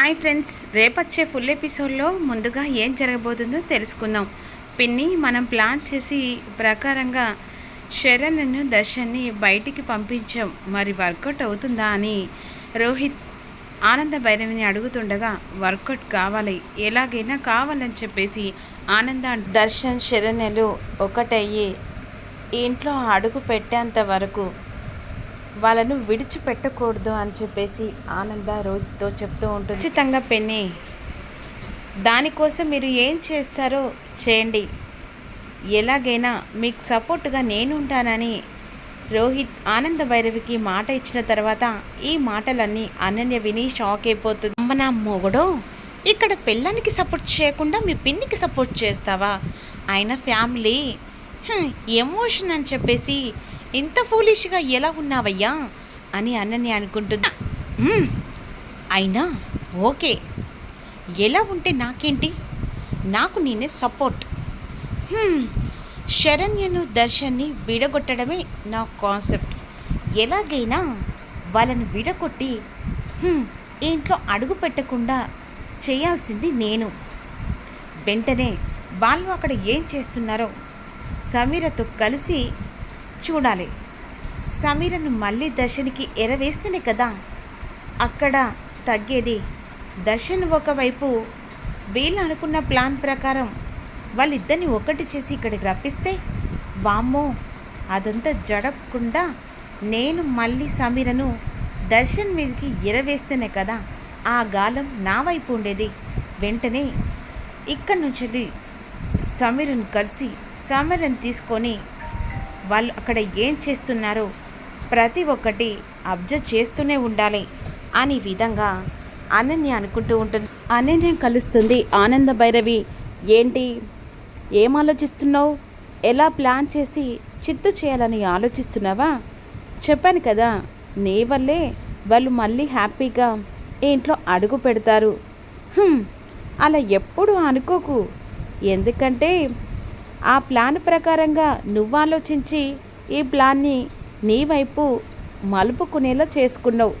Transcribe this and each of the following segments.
Hi friends రేపొచ్చే full ఎపిసోడ్లో ముందుగా ఏం జరగబోతుందో తెలుసుకుందాం. పిన్ని మనం ప్లాన్ చేసి ప్రకారంగా శరణ్ను దర్శన్ని బయటికి పంపించాం. మరి వర్కౌట్ అవుతుందా అని రోహిత్ ఆనంద భైరవిని అడుగుతుండగా వర్కౌట్ కావాలి ఎలాగైనా కావాలని చెప్పేసి ఆనంద దర్శన్ శరణ్యలు ఒకటయ్యి ఇంట్లో అడుగు పెట్టేంత వరకు వాళ్ళను విడిచిపెట్టకూడదు అని చెప్పేసి ఆనంద రోజుతో చెప్తూ ఉంటుంది. ఖచ్చితంగా పెన్ని దానికోసం మీరు ఏం చేస్తారో చేయండి. ఎలాగైనా మీకు సపోర్ట్గా నేను ఉంటానని రోహిత్ ఆనంద భైరవికి మాట ఇచ్చిన తర్వాత ఈ మాటలన్నీ అనన్య విని షాక్ అయిపోతుంది. అమ్మ నా మొగుడో ఇక్కడ పిల్లానికి సపోర్ట్ చేయకుండా మీ పిన్నికి సపోర్ట్ చేస్తావా? ఆయన ఫ్యామిలీ ఎమోషన్ అని చెప్పేసి ఇంత ఫూలిష్గా ఎలా ఉన్నావయ్యా? అని అనన్య అనుకుంటుంది. అయినా ఓకే. ఎలా ఉంటే నాకేంటి? నాకు నేనే సపోర్ట్ శరణ్యను దర్శన్ని విడగొట్టడమే నా కాన్సెప్ట్ ఎలాగైనా వాళ్ళని విడగొట్టి ఇంట్లో అడుగు పెట్టకుండా చేయాల్సింది నేను. వెంటనే వాళ్ళు అక్కడ ఏం చేస్తున్నారో సమీరతో కలిసి చూడాలి. సమీరను మళ్ళీ దర్శన్కి ఎరవేస్తేనే కదా? అక్కడ తగ్గేది. దర్శన్ ఒకవైపు వీళ్ళు అనుకున్న ప్లాన్ ప్రకారం వాళ్ళిద్దరిని ఒకటి చేసి ఇక్కడికి రప్పిస్తే? వామ్మో! అదంతా జడకుండా నేను మళ్ళీ సమీరను దర్శన్ మీదకి ఎరవేస్తేనే కదా? ఆ గాలం నా వైపు ఉండేది. వెంటనే ఇక్కడి నుంచి సమీరను కలిసి సమీరను తీసుకొని వాళ్ళు అక్కడ ఏం చేస్తున్నారో ప్రతి ఒక్కటి అబ్జర్వ్ చేస్తూనే ఉండాలి అని విధంగా అనన్య అనుకుంటూ ఉంటుంది. అనన్య కలుస్తుంది. ఆనంద భైరవి ఏంటి? ఏం ఆలోచిస్తున్నావు? ఎలా ప్లాన్ చేసి చిత్తు చేయాలని ఆలోచిస్తున్నావా? చెప్పాను కదా నీ వల్లే వాళ్ళు మళ్ళీ హ్యాపీగా ఇంట్లో అడుగు పెడతారు. అలా ఎప్పుడు అనుకోకు. ఎందుకంటే ఆ ప్లాన్ ప్రకారంగా నువ్వు ఆలోచించి ఈ ప్లాన్ని నీ వైపు మలుపుకునేలా చేసుకున్నావు.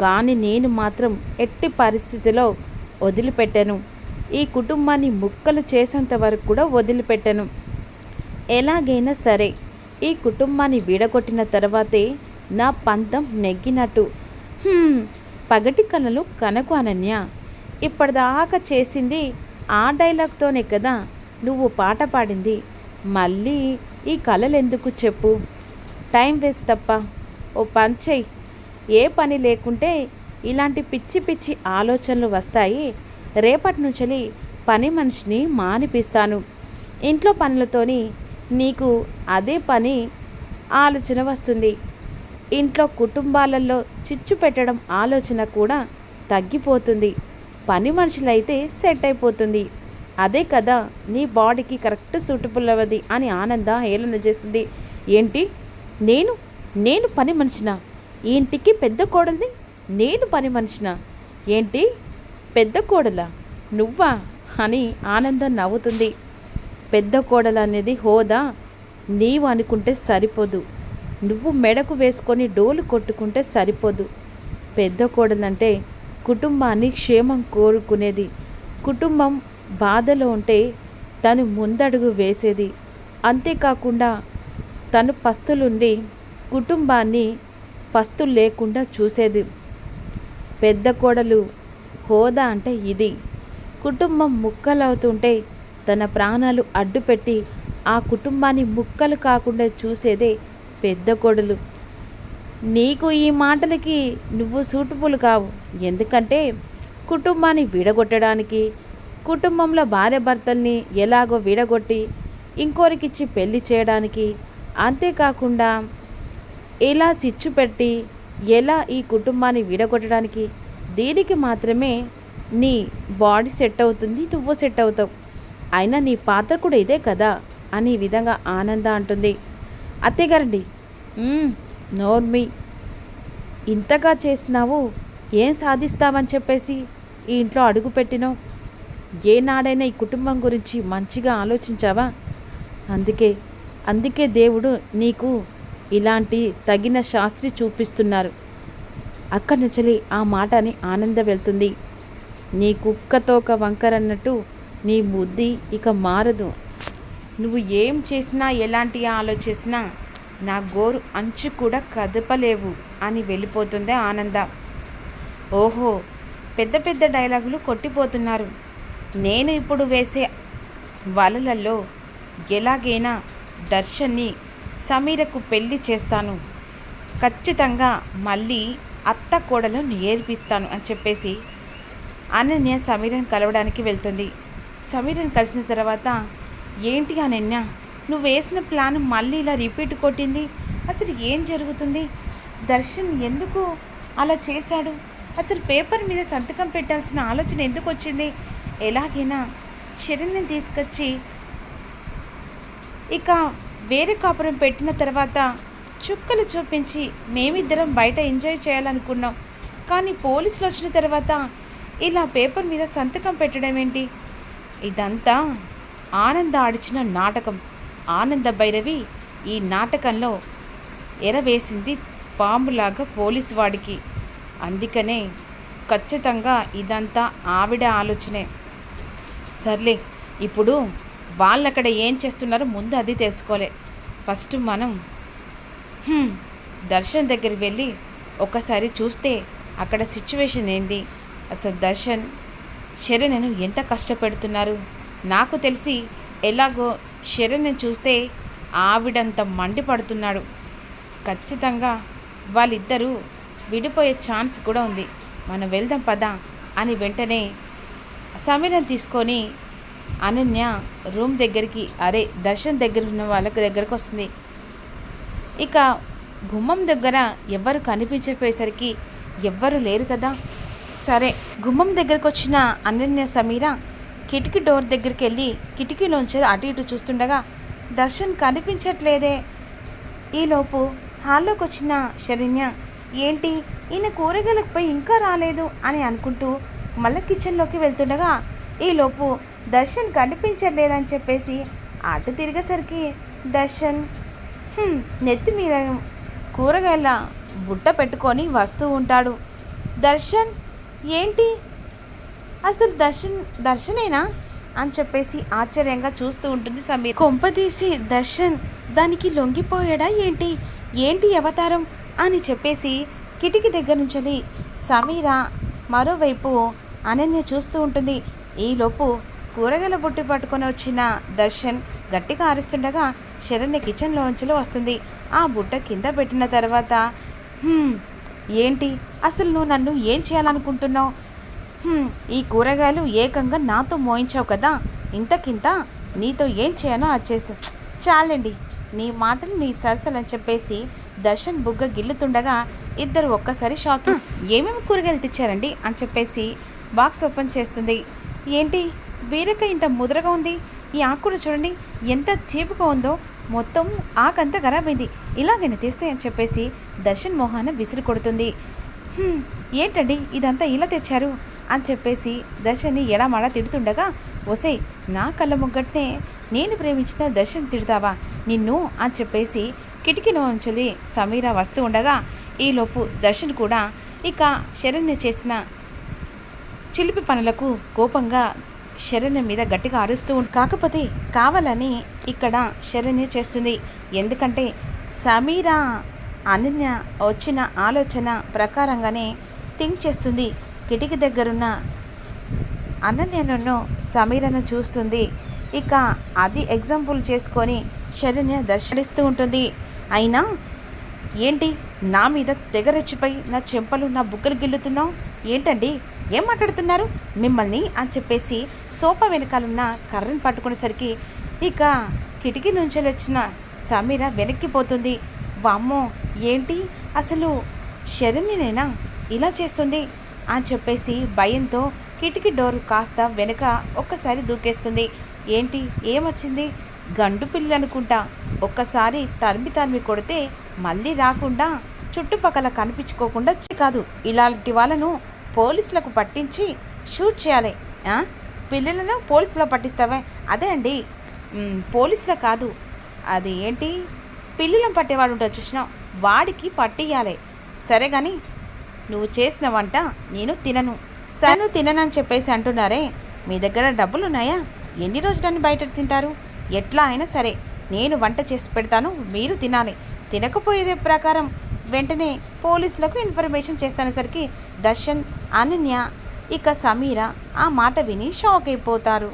కానీ నేను మాత్రం ఎట్టి పరిస్థితిలో వదిలిపెట్టాను. ఈ కుటుంబాన్ని ముక్కలు చేసేంత వరకు కూడా వదిలిపెట్టాను. ఎలాగైనా సరే ఈ కుటుంబాన్ని వీడగొట్టిన తర్వాతే నా పంతం నెగ్గినట్టు. పగటి కళలు కనకు అనన్య. ఇప్పటిదాకా చేసింది ఆ డైలాగ్తోనే కదా నువ్వు పాట పాడింది. మళ్ళీ ఈ కళలు ఎందుకు చెప్పు? టైం వేస్ట్ తప్ప. ఓ పని చెయ్యి. ఏ పని లేకుంటే ఇలాంటి పిచ్చి పిచ్చి ఆలోచనలు వస్తాయి. రేపటి నుంచి పని మనిషిని మానిపిస్తాను. ఇంట్లో పనులతోని నీకు అదే పని ఆలోచన వస్తుంది. ఇంట్లో కుటుంబాలలో చిచ్చు పెట్టడం ఆలోచన కూడా తగ్గిపోతుంది. పని మనుషులైతే సెట్ అయిపోతుంది. అదే కదా నీ బాడీకి కరెక్ట్ సూటబుల్ అవ్వది అని ఆనంద హేళన చేస్తుంది. ఏంటి? నేను నేను పని మనిషిన? ఇంటికి పెద్ద కోడల్ని? నేను పని మనిషిన? ఏంటి? పెద్ద కోడలా? నువ్వా? అని ఆనందం నవ్వుతుంది. పెద్ద కోడలు అనేది హోదా? నీవు అనుకుంటే సరిపోదు. నువ్వు మెడకు వేసుకొని డోలు కొట్టుకుంటే సరిపోదు. పెద్ద కోడలంటే కుటుంబాన్ని క్షేమం కోరుకునేది. కుటుంబం బాధలో ఉంటే తను ముందడుగు వేసేది. అంతేకాకుండా తను పస్తులుండి కుటుంబాన్ని పస్తులు లేకుండా చూసేది. పెద్ద కోడలు హోదా అంటే ఇది. కుటుంబం ముక్కలవుతుంటే తన ప్రాణాలు అడ్డుపెట్టి ఆ కుటుంబాన్ని ముక్కలు కాకుండా చూసేదే పెద్ద కోడలు. నీకు ఈ మాటలకి నువ్వు సూటబుల్ కావు. ఎందుకంటే కుటుంబాన్ని విడగొట్టడానికి కుటుంబంలో భార్య భర్తల్ని ఎలాగో విడగొట్టి ఇంకోరికిచ్చి పెళ్ళి చేయడానికి అంతేకాకుండా ఎలా సిచ్చు పెట్టి ఎలా ఈ కుటుంబాన్ని విడగొట్టడానికి దీనికి మాత్రమే నీ బాడీ సెట్ అవుతుంది నువ్వు సెట్ అవుతావు. అయినా నీ పాత్ర కూడా ఇదే కదా అని ఈ విధంగా ఆనంద అంటుంది. అత్తేగారండి నోర్మి ఇంతగా చేసినావు ఏం సాధిస్తావని చెప్పేసి ఈ ఇంట్లో అడుగు పెట్టినావు ఏనాడైనా ఈ కుటుంబం గురించి మంచిగా ఆలోచించావా? అందుకే అందుకే దేవుడు నీకు ఇలాంటి తగిన శాస్త్రి చూపిస్తున్నారు. అక్కడి నుంచి ఆ మాట అని ఆనంద వెళ్తుంది. నీ కుక్కతోక వంకరన్నట్టు నీ బుద్ధి ఇక మారదు. నువ్వు ఏం చేసినా ఎలాంటి ఆలోచిసినా నా గోరు అంచు కూడా కదపలేవు అని వెళ్ళిపోతుంది ఆనంద. ఓహో పెద్ద పెద్ద డైలాగులు కొట్టిపోతున్నారు. నేను ఇప్పుడు వేసే వలలలో ఎలాగైనా దర్శన్ని సమీరకు పెళ్ళి చేస్తాను. ఖచ్చితంగా మళ్ళీ అత్త కోడలను ఏర్పిస్తాను అని చెప్పేసి అనన్య సమీరను కలవడానికి వెళ్తుంది. సమీరన్ కలిసిన తర్వాత ఏంటి అనన్య నువ్వు వేసిన ప్లాన్ మళ్ళీ ఇలా రిపీట్ కొట్టింది? అసలు ఏం జరుగుతుంది? దర్శన్ ఎందుకు అలా చేశాడు? అసలు పేపర్ మీద సంతకం పెట్టాల్సిన ఆలోచన ఎందుకు వచ్చింది? ఎలాగైనా శరణ్యం తీసుకొచ్చి ఇక వేరే కాపురం పెట్టిన తర్వాత చుక్కలు చూపించి మేమిద్దరం బయట ఎంజాయ్ చేయాలనుకున్నాం. కానీ పోలీసులు వచ్చిన తర్వాత ఇలా పేపర్ మీద సంతకం పెట్టడం ఏంటి? ఇదంతా ఆనంద ఆడిచిన నాటకం. ఆనంద భైరవి ఈ నాటకంలో ఎరవేసింది పాములాగా పోలీసు వాడికి అందుకనే ఖచ్చితంగా ఇదంతా ఆవిడ ఆలోచనే. సర్లే ఇప్పుడు వాళ్ళు అక్కడ ఏం చేస్తున్నారో ముందు అది తెలుసుకోలే. ఫస్ట్ మనం దర్శన్ దగ్గరికి వెళ్ళి ఒకసారి చూస్తే అక్కడ సిచ్యువేషన్ ఏంది? అసలు దర్శన్ శరణ్ను ఎంత కష్టపెడుతున్నారు? నాకు తెలిసి ఎలాగో శరణ్ను చూస్తే ఆవిడంత మండిపడుతున్నాడు. ఖచ్చితంగా వాళ్ళిద్దరూ విడిపోయే ఛాన్స్ కూడా ఉంది. మనం వెళ్దాం పదా అని వెంటనే సమీరం తీసుకొని అనన్య రూమ్ దగ్గరికి అరే దర్శన్ దగ్గర ఉన్న వాళ్ళకి దగ్గరకు వస్తుంది. ఇక గుమ్మం దగ్గర ఎవ్వరు కనిపించకపోయేసరికి ఎవ్వరు లేరు కదా? సరే గుమ్మం దగ్గరకు వచ్చిన అనన్య సమీర కిటికీ డోర్ దగ్గరికి వెళ్ళి కిటికీలోంచి అటు ఇటు చూస్తుండగా దర్శన్ కనిపించట్లేదే. ఈలోపు హాల్లోకి వచ్చిన శరణ్య ఏంటి? ఈయన కూరగాయలకు పోయి ఇంకా రాలేదు అని అనుకుంటూ మళ్ళీ కిచెన్లోకి వెళ్తుండగా ఈలోపు దర్శన్ కనిపించట్లేదని చెప్పేసి అటు తిరిగేసరికి దర్శన్ నెత్తి మీద కూరగాయల బుట్ట పెట్టుకొని వస్తూ ఉంటాడు. దర్శన్ ఏంటి? అసలు దర్శన్ దర్శనేనా? అని చెప్పేసి ఆశ్చర్యంగా చూస్తూ ఉంటుంది సమీర్. కొంపదీసి దర్శన్ దానికి లొంగిపోయాడా ఏంటి? ఏంటి అవతారం? అని చెప్పేసి కిటికీ దగ్గర నుంచి సమీర మరోవైపు అనన్య చూస్తూ ఉంటుంది. ఈలోపు కూరగాయల బుట్టి పట్టుకొని వచ్చిన దర్శన్ గట్టిగా అరుస్తుండగా శరణ్య కిచెన్లోంచిలో వస్తుంది. ఆ బుట్ట కింద పెట్టిన తర్వాత ఏంటి? అసలు నువ్వు నన్ను ఏం చేయాలనుకుంటున్నావు? ఈ కూరగాయలు ఏకంగా నాతో మోయించావు కదా? ఇంతకింత నీతో ఏం చేయాలో అది చేస్తా. చాలండి నీ మాటలు నీ సరసలని చెప్పేసి దర్శన్ బుగ్గ గిల్లుతుండగా ఇద్దరు ఒక్కసారి షాక్ ఏమేమి కూరగాయలు తెచ్చారండి? అని చెప్పేసి బాక్స్ ఓపెన్ చేస్తుంది. ఏంటి? బీరక ఇంత ముదరగా ఉంది. ఈ ఆకుకూర చూడండి ఎంత చీపుగా ఉందో. మొత్తం ఆకంతా ఖరాబైంది. ఇలాగైనా తీస్తే అని చెప్పేసి దర్శన్ మోహాన విసిరి కొడుతుంది. ఏంటండి? ఇదంతా ఇలా తెచ్చారు? అని చెప్పేసి దర్శన్ని ఎడమడ తిడుతుండగా ఒసే నా కళ్ళ ముగ్గట్నే నేను ప్రేమించిన దర్శన్ తిడతావా? నిన్ను? అని చెప్పేసి కిటికీలో ఉంచులి సమీర వస్తూ ఉండగా ఈలోపు దర్శన్ కూడా ఇక శరణ్య చేసిన చిలిపి పనులకు కోపంగా శరణ్య మీద గట్టిగా అరుస్తూ ఉం- కాకపోతే కావాలని ఇక్కడ శరణ్య చేస్తుంది. ఎందుకంటే సమీరా అనన్య వచ్చిన ఆలోచన ప్రకారంగానే థింక్ చేస్తుంది. కిటికీ దగ్గరున్న అనన్యను సమీరను చూస్తుంది. ఇక అది ఎగ్జాంపుల్ చేసుకొని శరణ్య దర్శనిస్తూ ఉంటుంది. అయినా ఏంటి? నా మీద తెగరెచ్చిపోయి నా చెంపలు నా బుగ్గలు గిల్లుతున్నావు? ఏంటండి? ఏం మాట్లాడుతున్నారు? మిమ్మల్ని అని చెప్పేసి సోఫా వెనకాలన్న కర్రను పట్టుకునేసరికి ఇక కిటికీ నుంచి వచ్చిన సమీర వెనక్కిపోతుంది వామ్మో ఏంటి? అసలు శరణ్యనేనా? ఇలా చేస్తుంది? అని చెప్పేసి భయంతో కిటికీ డోర్ కాస్త వెనుక ఒక్కసారి దూకేస్తుంది. ఏంటి? ఏమొచ్చింది? గండు పిల్లి అనుకుంటా ఒక్కసారి తరిమి తరిమి కొడితే మళ్ళీ రాకుండా చుట్టుపక్కల కనిపించుకోకుండా కాదు. ఇలాంటి వాళ్ళను పోలీసులకు పట్టించి షూట్ చేయాలి పిల్లలను పోలీసులో పట్టిస్తావా? అదే అండి. మ్, పోలీసులో కాదు. అది ఏంటి? పిల్లలను పట్టేవాడు ఉంటాడు చూసినా వాడికి పట్టియాలి సరే కానీ నువ్వు చేసిన వంట నేను తినను. సను తిననని చెప్పేసి అంటున్నారే? మీ దగ్గర డబ్బులు ఉన్నాయా ఎన్ని రోజులని బయట తింటారు? ఎట్లా అయినా సరే నేను వంట చేసి పెడతాను మీరు తినాలి. తినకపోయేదే ప్రకారం వెంటనే పోలీసులకు ఇన్ఫర్మేషన్ చేస్తానేసరికి దర్శన్ అనన్య ఇక సమీర ఆ మాట విని షాక్ అయిపోతారు.